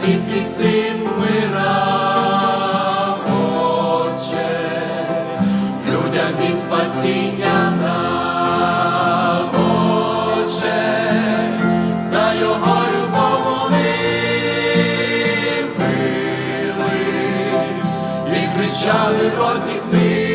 твій син вмирав, Отче, людям він спасіння дав, Отче, за його любов вони пили і кричали розіпни.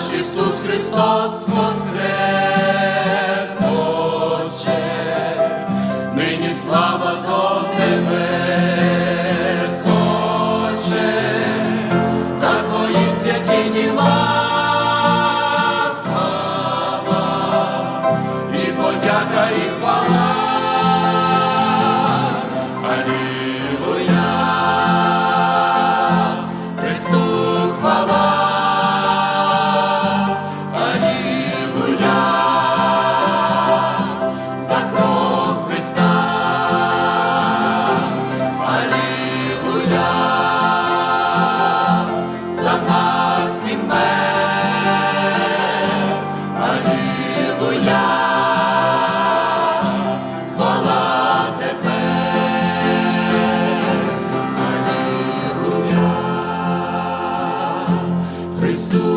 Наш Ісус Христос воскрес, нині слава до тебе, Отче, за твої святі діла, слава і подяка, і хвала. Cristo.